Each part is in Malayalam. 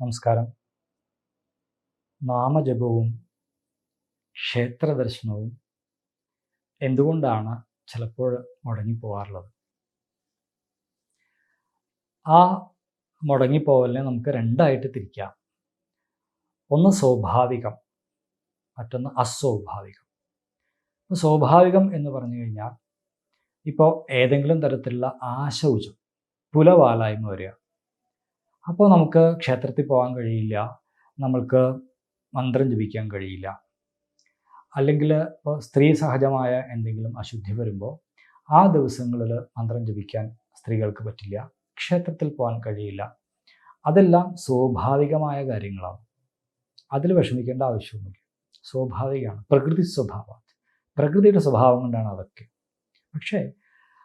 നമസ്കാരം. നാമജപവും ക്ഷേത്ര ദർശനവും എന്തുകൊണ്ടാണ് ചിലപ്പോൾ മുടങ്ങിപ്പോവാറുള്ളത്? ആ മുടങ്ങിപ്പോവലിനെ നമുക്ക് രണ്ടായിട്ട് തിരിക്കാം. ഒന്ന് സ്വാഭാവികം മറ്റൊന്ന് അസ്വാഭാവികം. സ്വാഭാവികം എന്ന് പറഞ്ഞു കഴിഞ്ഞാൽ ഇപ്പോൾ ഏതെങ്കിലും തരത്തിലുള്ള ആശൗചം പുലവാലായ്മ വരിക അപ്പോൾ നമുക്ക് ക്ഷേത്രത്തിൽ പോകാൻ കഴിയില്ല. നമ്മൾക്ക് മന്ത്രം ജപിക്കാൻ കഴിയില്ല. അല്ലെങ്കിൽ ഇപ്പോൾ സ്ത്രീ സഹജമായ എന്തെങ്കിലും അശുദ്ധി വരുമ്പോൾ ആ ദിവസങ്ങളിൽ മന്ത്രം ജപിക്കാൻ സ്ത്രീകൾക്ക് പറ്റില്ല. ക്ഷേത്രത്തിൽ പോകാൻ കഴിയില്ല. അതെല്ലാം സ്വാഭാവികമായ കാര്യങ്ങളാണ്. അതിൽ വിഷമിക്കേണ്ട ആവശ്യമൊന്നുമില്ല. സ്വാഭാവികമാണ്. പ്രകൃതി സ്വഭാവം. പ്രകൃതിയുടെ സ്വഭാവം കൊണ്ടാണ് അതൊക്കെ. പക്ഷേ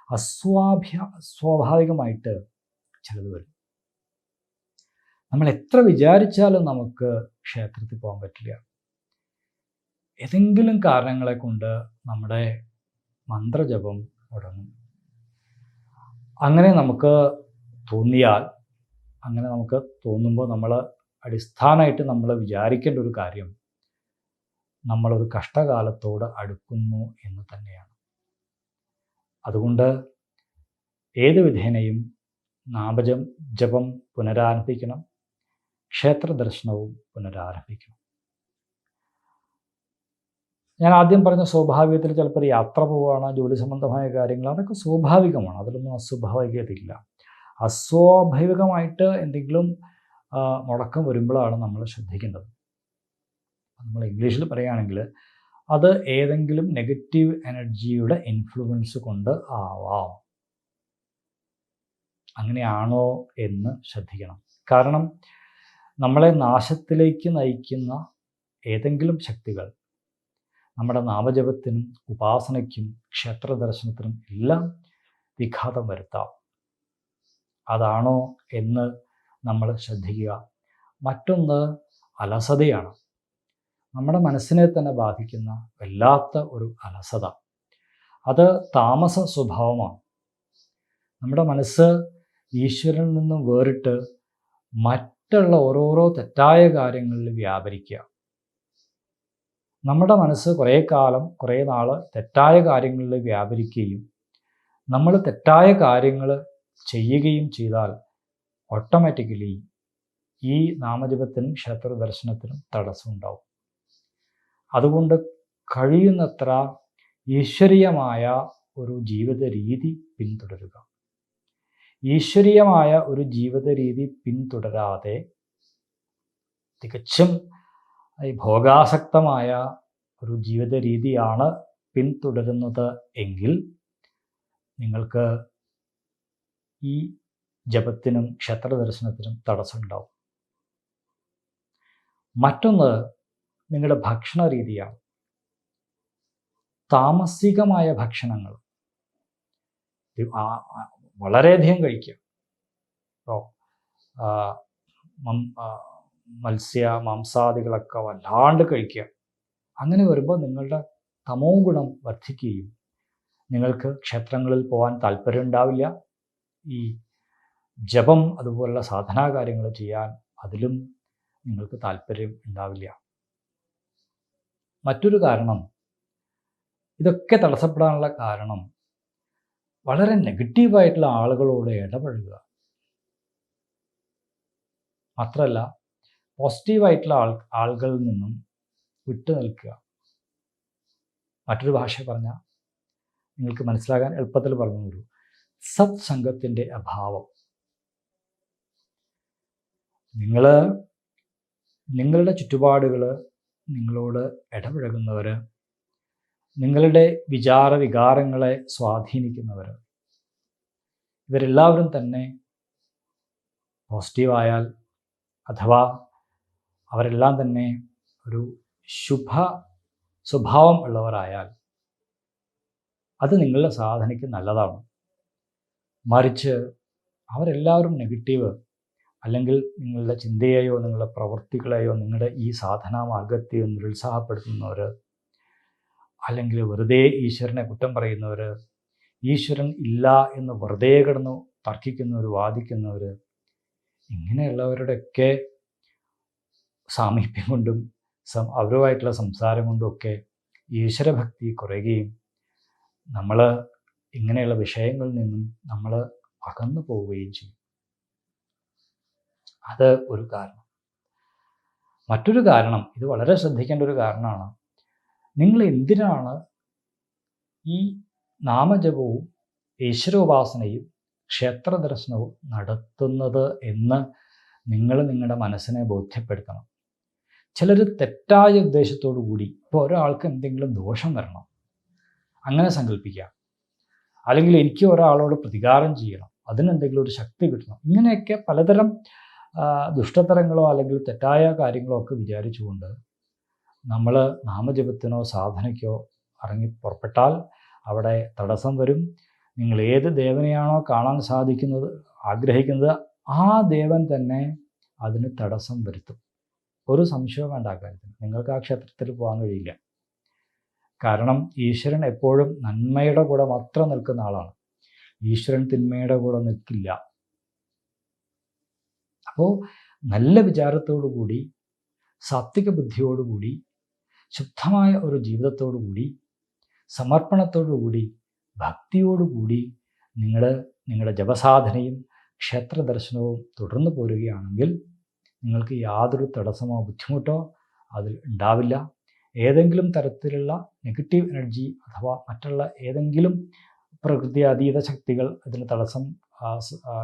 അസ്വാഭ്യ സ്വാഭാവികമായിട്ട് ചിലത് വരും. നമ്മൾ എത്ര വിചാരിച്ചാലും നമുക്ക് ക്ഷേത്രത്തിൽ പോകാൻ പറ്റില്ല. ഏതെങ്കിലും കാരണങ്ങളെ കൊണ്ട് നമ്മുടെ മന്ത്രജപം മുടങ്ങും. അങ്ങനെ നമുക്ക് തോന്നിയാൽ അങ്ങനെ നമുക്ക് തോന്നുമ്പോൾ നമ്മൾ അടിസ്ഥാനമായിട്ട് നമ്മൾ വിചാരിക്കേണ്ട ഒരു കാര്യം നമ്മളൊരു കഷ്ടകാലത്തോട് അടുക്കുന്നു എന്ന് തന്നെയാണ്. അതുകൊണ്ട് ഏത് വിധേനയും നാമജം ജപം പുനരാരംഭിക്കണം. ക്ഷേത്ര ദർശനവും പുനരാരംഭിക്കും. ഞാൻ ആദ്യം പറഞ്ഞ സ്വാഭാവികത്തിൽ ചിലപ്പോൾ യാത്ര പോവുകയാണ് ജോലി സംബന്ധമായ കാര്യങ്ങൾ അതൊക്കെ സ്വാഭാവികമാണ് അതിലൊന്നും അസ്വാഭാവികതയില്ല. അസ്വാഭാവികമായിട്ട് എന്തെങ്കിലും മുടക്കം വരുമ്പോഴാണ് നമ്മൾ ശ്രദ്ധിക്കേണ്ടത്. നമ്മൾ ഇംഗ്ലീഷിൽ പറയുകയാണെങ്കിൽ അത് ഏതെങ്കിലും നെഗറ്റീവ് എനർജിയുടെ ഇൻഫ്ലുവൻസ് കൊണ്ട് ആവാം. അങ്ങനെയാണോ എന്ന് ശ്രദ്ധിക്കണം. കാരണം നമ്മളെ നാശത്തിലേക്ക് നയിക്കുന്ന ഏതെങ്കിലും ശക്തികൾ നമ്മുടെ നാമജപത്തിനും ഉപാസനയ്ക്കും ക്ഷേത്ര ദർശനത്തിനും എല്ലാം വിഘാതം വരുത്താം. അതാണോ എന്ന് നമ്മൾ ശ്രദ്ധിക്കുക. മറ്റൊന്ന് അലസതയാണ്. നമ്മുടെ മനസ്സിനെ തന്നെ ബാധിക്കുന്ന വല്ലാത്ത ഒരു അലസത. അത് താമസ സ്വഭാവമാണ്. നമ്മുടെ മനസ്സ് ഈശ്വരനിൽ നിന്നും വേറിട്ട് മറ്റുള്ള ഓരോരോ തെറ്റായ കാര്യങ്ങളിൽ വ്യാപരിക്കുക. നമ്മുടെ മനസ്സ് കുറേ കാലം കുറേ നാൾ തെറ്റായ കാര്യങ്ങളിൽ വ്യാപരിക്കുകയും നമ്മൾ തെറ്റായ കാര്യങ്ങൾ ചെയ്യുകയും ചെയ്താൽ ഓട്ടോമാറ്റിക്കലി ഈ നാമജപത്തിനും ക്ഷേത്ര ദർശനത്തിനും തടസ്സമുണ്ടാവും അതുകൊണ്ട് കഴിയുന്നത്ര ഈശ്വരീയമായ ഒരു ജീവിത രീതി പിന്തുടരുക. ഈശ്വരീയമായ ഒരു ജീവിത രീതി പിന്തുടരാതെ തികച്ചും ഈ ഭോഗാസക്തമായ ഒരു ജീവിത രീതിയാണ് പിന്തുടരുന്നത് എങ്കിൽ നിങ്ങൾക്ക് ഈ ജപത്തിനും ക്ഷേത്ര ദർശനത്തിനും തടസ്സമുണ്ടാവും. മറ്റൊന്ന് നിങ്ങളുടെ ഭക്ഷണ രീതിയാണ് താമസികമായ ഭക്ഷണങ്ങൾ. വളരെയധികം കഴിക്കുക അപ്പോൾ മത്സ്യ മാംസാദികളൊക്കെ വല്ലാണ്ട് കഴിക്കുക. അങ്ങനെ വരുമ്പോൾ നിങ്ങളുടെ തമോ ഗുണം വർദ്ധിക്കുകയും നിങ്ങൾക്ക് ക്ഷേത്രങ്ങളിൽ പോകാൻ താല്പര്യം ഉണ്ടാവില്ല. ഈ ജപം അതുപോലുള്ള സാധനാ കാര്യങ്ങൾ ചെയ്യാൻ അതിലും നിങ്ങൾക്ക് താല്പര്യം ഉണ്ടാവില്ല. മറ്റൊരു കാരണം ഇതൊക്കെ തടസ്സപ്പെടാനുള്ള കാരണം വളരെ നെഗറ്റീവായിട്ടുള്ള ആളുകളോട് ഇടപഴകുക. മാത്രമല്ല പോസിറ്റീവായിട്ടുള്ള ആൾ ആളുകളിൽ നിന്നും വിട്ടു നിൽക്കുക. മറ്റൊരു ഭാഷ പറഞ്ഞാൽ നിങ്ങൾക്ക് മനസ്സിലാകാൻ എളുപ്പത്തിൽ പറഞ്ഞു തരൂ. സത്സംഗത്തിന്റെ അഭാവം. നിങ്ങൾ നിങ്ങളുടെ ചുറ്റുപാടുകൾ നിങ്ങളോട് ഇടപഴകുന്നവർ നിങ്ങളുടെ വിചാര വികാരങ്ങളെ സ്വാധീനിക്കുന്നവർ ഇവരെല്ലാവരും തന്നെ പോസിറ്റീവായാൽ അഥവാ അവരെല്ലാം തന്നെ ഒരു ശുഭ സ്വഭാവം ഉള്ളവരായാൽ അത് നിങ്ങളുടെ സാധനയ്ക്ക് നല്ലതാണ്. മറിച്ച് അവരെല്ലാവരും നെഗറ്റീവ് അല്ലെങ്കിൽ നിങ്ങളുടെ ചിന്തയെയോ നിങ്ങളുടെ പ്രവൃത്തികളെയോ നിങ്ങളുടെ ഈ സാധനാ മാർഗത്തെയോ നിരുത്സാഹപ്പെടുത്തുന്നവർ അല്ലെങ്കിൽ വെറുതെ ഈശ്വരനെ കുറ്റം പറയുന്നവർ ഈശ്വരൻ ഇല്ല എന്ന് വെറുതെ കിടന്ന് തർക്കിക്കുന്നവർ വാദിക്കുന്നവർ ഇങ്ങനെയുള്ളവരുടെയൊക്കെ സാമീപ്യം കൊണ്ടും സം അവരുമായിട്ടുള്ള സംസാരം കൊണ്ടുമൊക്കെ ഈശ്വരഭക്തി കുറയുകയും നമ്മൾ ഇങ്ങനെയുള്ള വിഷയങ്ങളിൽ നിന്നും നമ്മൾ അകന്നു പോവുകയും ചെയ്യും. അത് ഒരു കാരണം. മറ്റൊരു കാരണം ഇത് വളരെ ശ്രദ്ധിക്കേണ്ട ഒരു കാരണമാണ് നിങ്ങൾ എന്തിനാണ് ഈ നാമജപവും ഈശ്വരോപാസനയും ക്ഷേത്ര ദർശനവും നടത്തുന്നത് എന്ന് നിങ്ങൾ നിങ്ങളുടെ മനസ്സിനെ ബോധ്യപ്പെടുത്തണം. ചിലർ തെറ്റായ ഉദ്ദേശത്തോടു കൂടി ഇപ്പോൾ ഒരാൾക്ക് എന്തെങ്കിലും ദോഷം വരണം. അങ്ങനെ സങ്കല്പിക്കുക അല്ലെങ്കിൽ എനിക്ക് ഒരാളോട് പ്രതികാരം ചെയ്യണം. അതിനെന്തെങ്കിലും ഒരു ശക്തി കിട്ടണം. ഇങ്ങനെയൊക്കെ പലതരം ദുഷ്ടതരങ്ങളോ അല്ലെങ്കിൽ തെറ്റായ കാര്യങ്ങളോ ഒക്കെ വിചാരിച്ചുകൊണ്ട് നമ്മൾ നാമജപത്തിനോ സാധനയ്ക്കോ ഇറങ്ങി പുറപ്പെട്ടാൽ അവിടെ തടസ്സം വരും. നിങ്ങൾ ഏത് ദേവനെയാണോ കാണാൻ സാധിക്കുന്നത് ആഗ്രഹിക്കുന്നത് ആ ദേവൻ തന്നെ അതിന് തടസ്സം വരുത്തും. ഒരു സംശയവും വേണ്ട കാര്യത്തിന്. നിങ്ങൾക്ക് ആ ക്ഷേത്രത്തിൽ പോകാൻ കഴിയില്ല. കാരണം ഈശ്വരൻ എപ്പോഴും നന്മയുടെ കൂടെ മാത്രം നിൽക്കുന്ന ആളാണ്. ഈശ്വരൻ തിന്മയുടെ കൂടെ നിൽക്കില്ല. അപ്പോൾ നല്ല വിചാരത്തോടു കൂടി സാത്വിക ബുദ്ധിയോടുകൂടി ശുദ്ധമായ ഒരു ജീവിതത്തോടുകൂടി സമർപ്പണത്തോടുകൂടി സമർപ്പണത്തോടു കൂടി ഭക്തിയോടുകൂടി നിങ്ങൾ നിങ്ങളുടെ ജപസാധനയും ക്ഷേത്ര ദർശനവും തുടർന്നു പോരുകയാണെങ്കിൽ നിങ്ങൾക്ക് യാതൊരു തടസ്സമോ ബുദ്ധിമുട്ടോ അതിൽ ഉണ്ടാവില്ല. ഏതെങ്കിലും തരത്തിലുള്ള നെഗറ്റീവ് എനർജി അഥവാ മറ്റുള്ള ഏതെങ്കിലും പ്രകൃതി അതീത ശക്തികൾ ഇതിന് തടസ്സം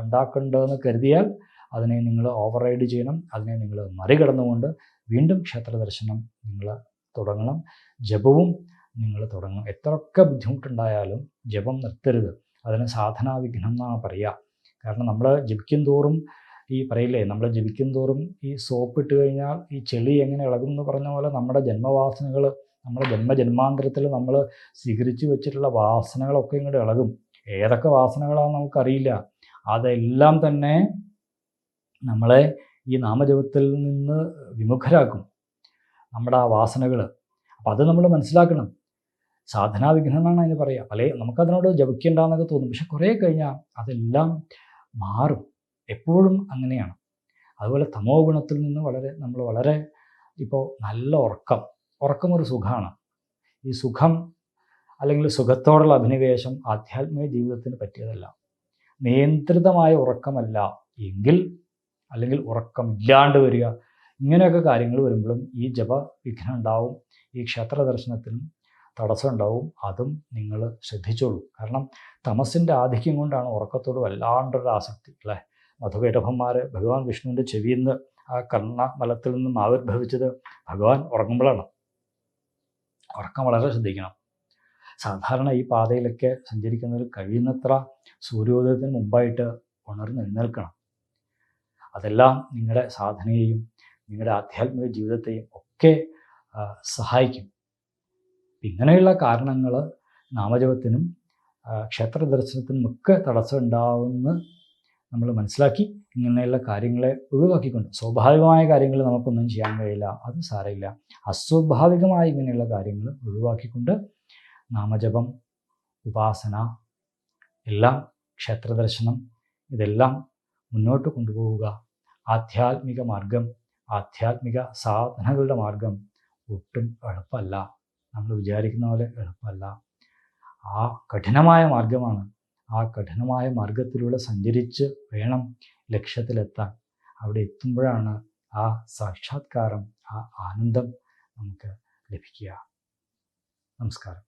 ഉണ്ടാക്കേണ്ടതെന്ന് കരുതിയാൽ അതിനെ നിങ്ങൾ ഓവർ റൈഡ് ചെയ്യണം. അതിനെ നിങ്ങൾ മറികടന്നുകൊണ്ട് വീണ്ടും ക്ഷേത്ര ദർശനം നിങ്ങൾ തുടങ്ങണം. ജപവും നിങ്ങൾ തുടങ്ങണം. എത്രയൊക്കെ ബുദ്ധിമുട്ടുണ്ടായാലും ജപം നിർത്തരുത്. അതിന് സാധനാവിഘ്നം എന്നാണ് പറയുക. കാരണം നമ്മൾ ജപിക്കും തോറും ഈ പറയില്ലേ നമ്മൾ ജപിക്കും തോറും ഈ സോപ്പ് ഇട്ട് കഴിഞ്ഞാൽ ഈ ചെളി എങ്ങനെ ഇളകും എന്ന് പറഞ്ഞ പോലെ നമ്മുടെ ജന്മവാസനകൾ നമ്മുടെ ജന്മജന്മാന്തരത്തിൽ നമ്മൾ സ്വീകരിച്ചു വെച്ചിട്ടുള്ള വാസനകളൊക്കെ ഇങ്ങോട്ട് ഇളകും. ഏതൊക്കെ വാസനകളാണെന്ന് നമുക്കറിയില്ല. അതെല്ലാം തന്നെ നമ്മളെ ഈ നാമജപത്തിൽ നിന്ന് വിമുഖരാക്കും. നമ്മുടെ ആ വാസനകൾ അപ്പം അത് നമ്മൾ മനസ്സിലാക്കണം. സാധനാ വിഘ്നമാണ് അതിന് പറയുക പല നമുക്കതിനോട് ജപിക്കേണ്ടെന്നൊക്കെ തോന്നും. പക്ഷെ കുറേ കഴിഞ്ഞാൽ അതെല്ലാം മാറും. എപ്പോഴും അങ്ങനെയാണ്. അതുപോലെ തമോ ഗുണത്തിൽ നിന്ന് വളരെ നമ്മൾ വളരെ ഇപ്പോൾ നല്ല ഉറക്കം. ഉറക്കം ഒരു സുഖമാണ് ഈ സുഖം അല്ലെങ്കിൽ സുഖത്തോടുള്ള അഭിനിവേശം ആധ്യാത്മിക ജീവിതത്തിന് പറ്റിയതല്ല. നിയന്ത്രിതമായ ഉറക്കമല്ല. എങ്കിൽ അല്ലെങ്കിൽ ഉറക്കമില്ലാണ്ട് വരിക ഇങ്ങനെയൊക്കെ കാര്യങ്ങൾ വരുമ്പോഴും ഈ ജപ വിഘ്നം ഉണ്ടാവും ഈ ക്ഷേത്ര ദർശനത്തിനും തടസ്സം ഉണ്ടാവും. അതും നിങ്ങൾ ശ്രദ്ധിച്ചോളൂ. കാരണം തമസിന്റെ ആധിക്യം കൊണ്ടാണ് ഉറക്കത്തോട് വല്ലാണ്ടൊരു ആസക്തി അല്ലേ? മധുകൈടഭന്മാർ ഭഗവാൻ വിഷ്ണുവിന്റെ ചെവിയിൽ നിന്ന് ആ കർണമലത്തിൽ നിന്നും ആവിർഭവിച്ചത് ഭഗവാൻ ഉറങ്ങുമ്പോഴാണ്. ഉറക്കം വളരെ ശ്രദ്ധിക്കണം. സാധാരണ ഈ പാതയിലൊക്കെ സഞ്ചരിക്കുന്നതിൽ കഴിയുന്നത്ര സൂര്യോദയത്തിന് മുമ്പായിട്ട് ഉണർന്ന് എഴുന്നേൽക്കണം. അതെല്ലാം നിങ്ങളുടെ സാധനയെയും നിങ്ങളുടെ ആധ്യാത്മിക ജീവിതത്തെയും ഒക്കെ സഹായിക്കും. ഇങ്ങനെയുള്ള കാരണങ്ങൾ നാമജപത്തിനും ക്ഷേത്ര ദർശനത്തിനും ഒക്കെ തടസ്സം ഉണ്ടാവുമെന്ന് നമ്മൾ മനസ്സിലാക്കി ഇങ്ങനെയുള്ള കാര്യങ്ങളെ ഒഴിവാക്കിക്കൊണ്ട് സ്വാഭാവികമായ കാര്യങ്ങൾ നമുക്കൊന്നും ചെയ്യാൻ കഴിയില്ല അത് സാരമില്ല. അസ്വാഭാവികമായ ഇങ്ങനെയുള്ള കാര്യങ്ങൾ ഒഴിവാക്കിക്കൊണ്ട് നാമജപം ഉപാസന എല്ലാം ക്ഷേത്രദർശനം ഇതെല്ലാം മുന്നോട്ട് കൊണ്ടുപോവുക. ആധ്യാത്മിക മാർഗം ആധ്യാത്മിക സാധനകളുടെ മാർഗം ഒട്ടും എളുപ്പമല്ല. നമ്മൾ വിചാരിക്കുന്ന പോലെ എളുപ്പമല്ല. ആ കഠിനമായ മാർഗമാണ്. ആ കഠിനമായ മാർഗത്തിലൂടെ സഞ്ചരിച്ച് വേണം ലക്ഷ്യത്തിലെത്താൻ. അവിടെ എത്തുമ്പോഴാണ് ആ സാക്ഷാത്കാരം ആ ആനന്ദം നമുക്ക് ലഭിക്കുക. നമസ്കാരം.